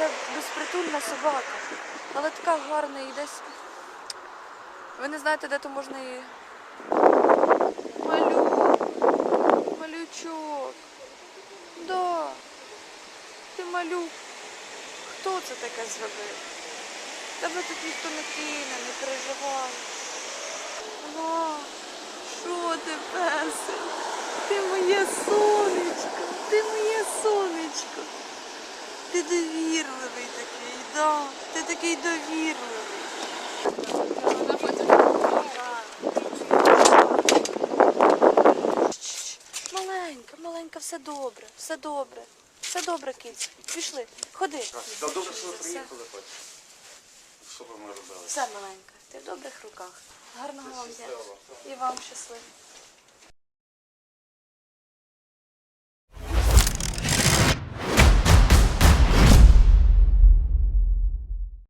Це безпритульна собака, але така гарна і десь. Ви не знаєте, де то можна її. Малюк. Малючок. Да. Ти малюк. Хто це таке зробив? Тебе тут ніхто не кине, не переживай. Ва, що ти, песик? Ти моє сонечко, ти моє. Ти довірливий такий, да. Ти такий довірливий. Маленька, маленька, все добре, все добре. Все добре, кіць. Пішли, ходи. Та добре, що ви Все. приїхали хоч. Що б ми робили? Все маленька, ти в добрих руках. Гарного вам дня. І вам щасливо.